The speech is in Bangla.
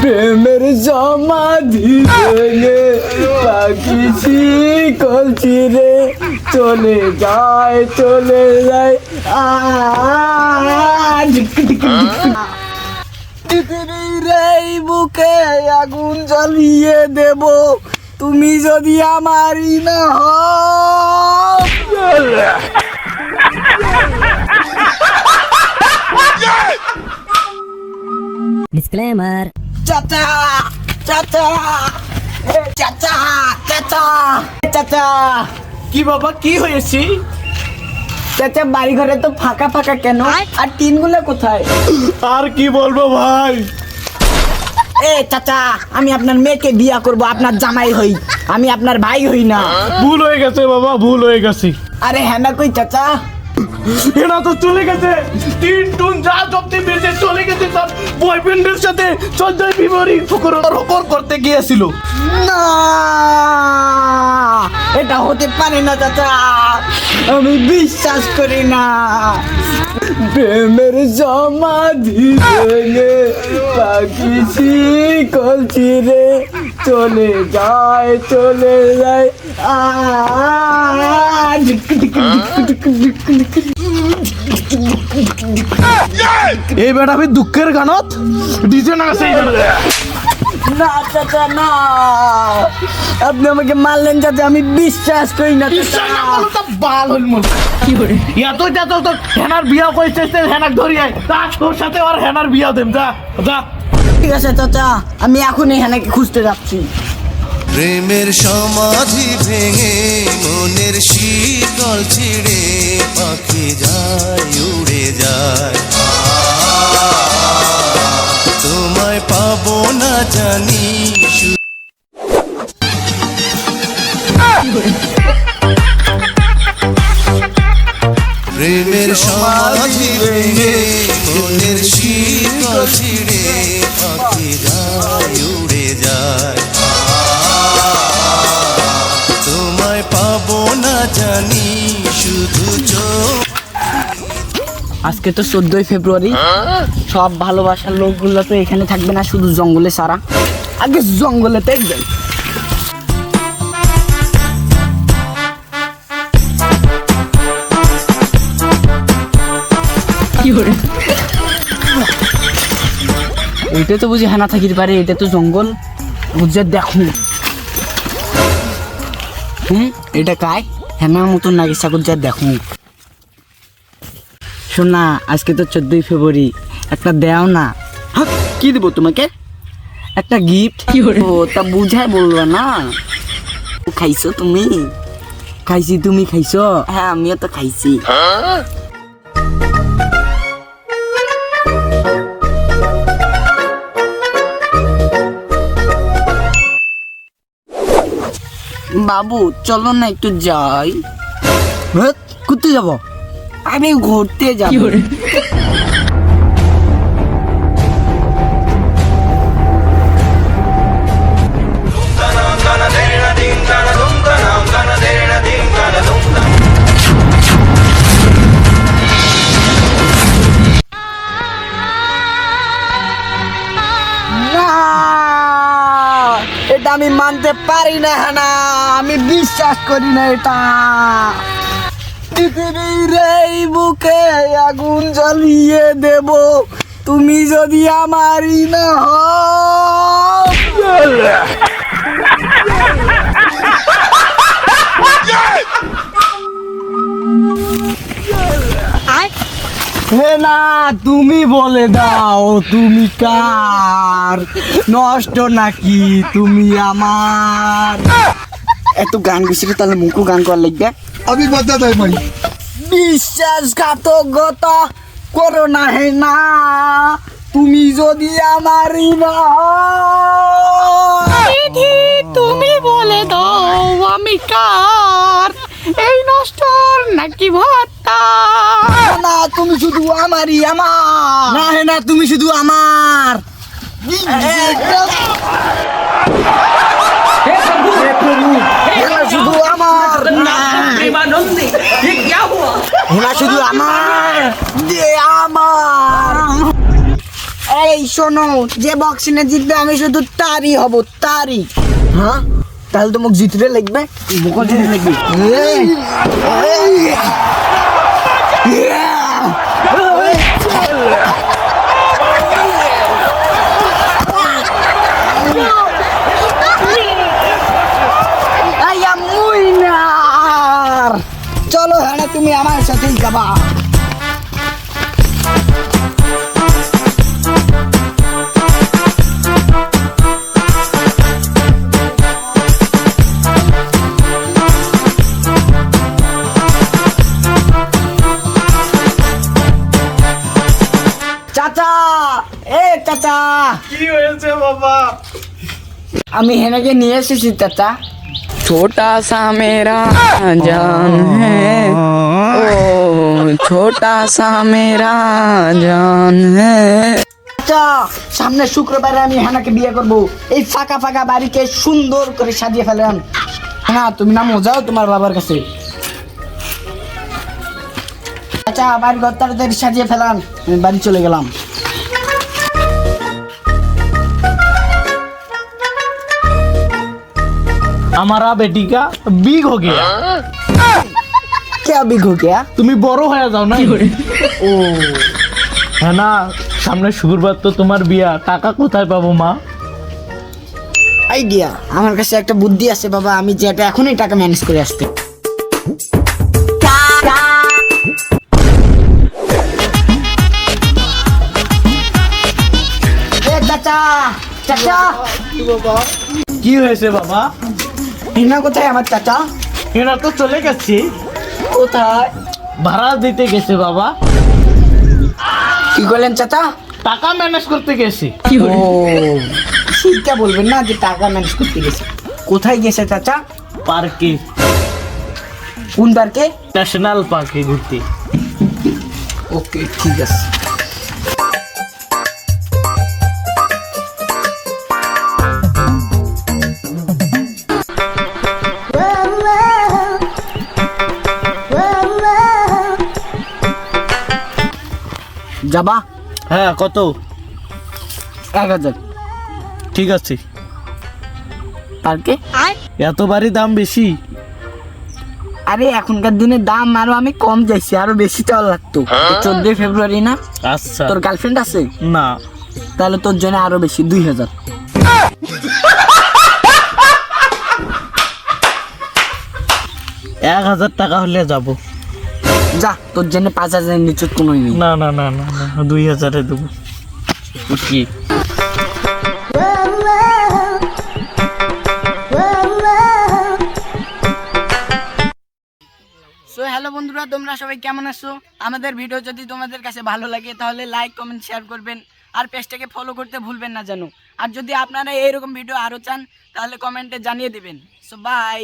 প্রেমের সমাধি ভেঙে পাখি শিকল ছিঁড়ে চলে যায় চলে যায়। এই বুকে আগুন জ্বালিয়ে দেব। তুমি যদি আমারই না হও। Disclaimer. চাচা চাচা এ, চাচা চাচা এ, চাচা কি বাবা কি হয়েছে? চাচা বাড়ি ঘরে তো ফাঁকা ফাঁকা কেন? আর টিনগুলো কোথায়? আর কি বলব ভাই? এ চাচা আমি আপনার মেয়েকে বিয়া করব আপনার জামাই হই। আমি আপনার ভাই হই না। ভুল হয়ে গেছে বাবা ভুল হয়ে গেছে। আরে হ্যাঁ না কই চাচা। এরা তো চলে গেছে। তিন টুন যা জব্দি বেঁচে চলে গেছে তার বয়ফ্রেন্ডের সাথে চোদ্দই ফেব্রুয়ারি ফুকুর রকর করতে গিয়েছিল। এটা হতে পারে না, চাচা। আমি বিশ্বাস করি না। প্রেমের সমাধি ভেঙে পাখি শিকল ছিঁড়ে চলে যায় চলে যায়। আ এই বেটা আমি দুঃখের গানত? ডিজে না সেই না চাচা না। আপনি আমাকে মারলেন চাচা আমি বিশ্বাস করি না বাল হইল মন এত এত তো হেনার বিয়া কইছে হেনাক ধরি আয়। তা তোর সাথে আর হেনার বিয়া দেম যা যা। ঠিক আছে চাচা আমি এখন এখানে খুঁজতে যাচ্ছি। প্রেমের সমাধি ভেঙে মনের শীতল ছিঁড়ে পাখি যায়, উড়ে যায়। তোমায় পাবো না জানি প্রেমের সমাধি মনের শীতল ছিঁড়ে পাখি যায় না জানি, শুধু আজকে তো চোদ্দই ফেব্রুয়ারি। সব ভালোবাসার লোকগুলো তো এখানে থাকবে না, শুধু জঙ্গলে সারা। আগে জঙ্গলে দেখবেন। এইটা তো বুঝি হেনা থাকির পারে এটা তো জঙ্গল। বুঝে দেখুন হুম এটা কায় হেনার মতন নাকি সাগর যা দেখুন। শোনা আজকে তো চোদ্দই ফেব্রুয়ারি। একটা দেও না। হ্যাঁ, কি দেবো তোমাকে? একটা গিফট কি ও তা বুঝাই বলল না। খাইছো তুমি? খাইছি তুমি খাইছো? হ্যাঁ আমিও তো খাইছি। বাবু চলো না একটু যাই। ঘুরতে যাব? আমি ঘুরতে যাব। আমি মানতে পারি না না আমি বিশ্বাস করি না এটা। পৃথিবীর এই বুকে আগুন জ্বালিয়ে দেব। তুমি যদি আমারই না হও। না তুমি বলে দাও তুমি কার? নষ্ট নাকি তুমি আমার? এত গান গেছিল তাহলে মুখও গান করার লাগবে। আমি বাধা দেয় ভাই বিশ্বাসঘাতকতা করো না হে না তুমি যদি আমারই না তুমি বলে দাও আমি কার? এই নষ্ট নাকি ভত্তা না তুমি শুধু আমারই আমার। না হে না তুমি শুধু আমার। শুধু আমার। হেনা শুধু আমার। আমার। এই এই শোনো যে বক্সিনে জিতবে আমি শুধু তারই হব তারই। হ্যাঁ? তাহলে তো মোক জিতিলে লাগবে। মোক জিততে লাগবে। চাচা। কি হয়েছে বাবা? আমি হেনাকে নিয়ে এসেছি চাচা। ছোটা সা মেরা জান হ্যাঁ। ছোটা সা মেরা জান হ্যাঁ। সামনে শুক্রবারে আমি হেনাকে বিয়ে করব। এই ফাঁকা ফাঁকা বাড়িকে সুন্দর করে সাজিয়ে ফেলাম হ্যাঁ তুমি না যাও তোমার বাবার কাছে। আচ্ছা বাড়ি ঘর তাড়াতাড়ি সাজিয়ে ফেলাম আমি বাড়ি চলে গেলাম। हमारा बेटी का बिग हो गया কে বিগ হো গয়া তুমি বড় হয়ে যাও না ও হ্যাঁ না সামনে শুক্রবার তো তোমার বিয়া টাকা কোথায় পাবো মা আইডিয়া আমার কাছে একটা বুদ্ধি আছে বাবা আমি যেটা এখনই টাকা ম্যানেজ করে আসতে এ চাচা চাচা কি হয়েছে বাবা হিনা কোথায় আমার চাচা? এরা তো চলে গেছে। কোথায়? ভাড়া দিতে গেছে বাবা। কি করলেন চাচা? টাকা ম্যানেজ করতে গেছে। ও শিক্ষা বলবেন না যে টাকা ম্যানেজ করতে গেছে। কোথায় গেছে চাচা? পার্কে। কোন পার্কে? ন্যাশনাল পার্কে ঘুরতে। ওকে ঠিক আছে। যাবা? হ্যাঁ কত? এক হাজার। ঠিক আছে। পার্কে এত বাড়ি দাম বেশি? আরে এখনকার দিনে দাম আরও আমি কম যাইছি আরও বেশি চাওয়ার লাগতো। চোদ্দই ফেব্রুয়ারি না? আচ্ছা। তোর গার্লফ্রেন্ড আছে? না। তাহলে তোর জন্য আরও বেশি দুই হাজার। এক হাজার টাকা হলে যাব। যা তোর জন্য পাঁচ হাজার নিচে কোনো নেই। না না না না না দুই হাজারে দেবো। কি? সো হ্যালো বন্ধুরা তোমরা সবাই কেমন আছো? আমাদের ভিডিও যদি তোমাদের কাছে ভালো লাগে তাহলে লাইক কমেন্ট শেয়ার করবেন। আর পেজটাকে ফলো করতে ভুলবেন না যেন। আর যদি আপনারা এইরকম ভিডিও আরও চান তাহলে কমেন্টে জানিয়ে দিবেন। So by